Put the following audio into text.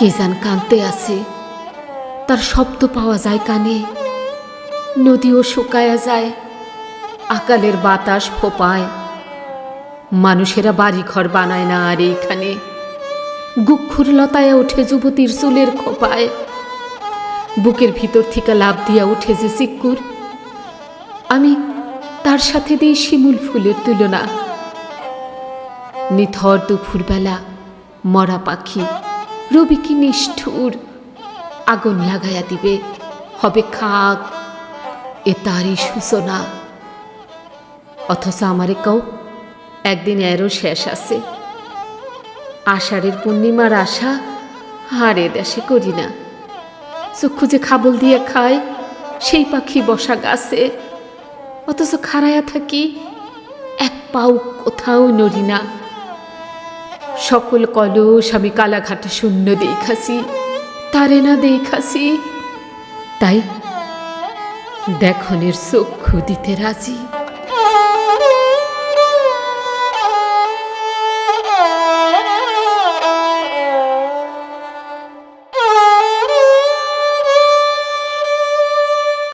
কে যান কানতে আছে। তার শব্দ পাওয়া যায় কানে। নদীও শুকায়া যায়। আকালের বাতাস ফোপায়। মানুষেরা বাড়ি ঘর বানায় না আর এইখানে। গুক্ষুর লতায় ওঠে যুবতীর চুলের খোপায়। বুকের ভিতর থেকে লাভ দিয়া উঠে যে সিক্কুর। আমি তার সাথে দিই শিমুল ফুলের তুলনা। নিথর দুপুরবেলা মরা পাখি। রবি কি নিষ্ঠুর আগুন লাগাইয়া দিবে। হবে খাক, এ তারই সূচনা। অথচ আমারে কও, একদিন এরও শেষ আছে। আষাঢ়ের পূর্ণিমার আশা এ দেশে করি না। চক্ষু যে খাবল দিয়ে খায়, সেই পাখি বসা গাছে। অথচ খাড়ায়া থাকি, এক পাও কোথাও নড়ি না। সকল কলস আমি কালাঘাট শূন্য দেখাছি তারে না দেখাছি। তাই দেখনের চক্ষু দিতে রাজি।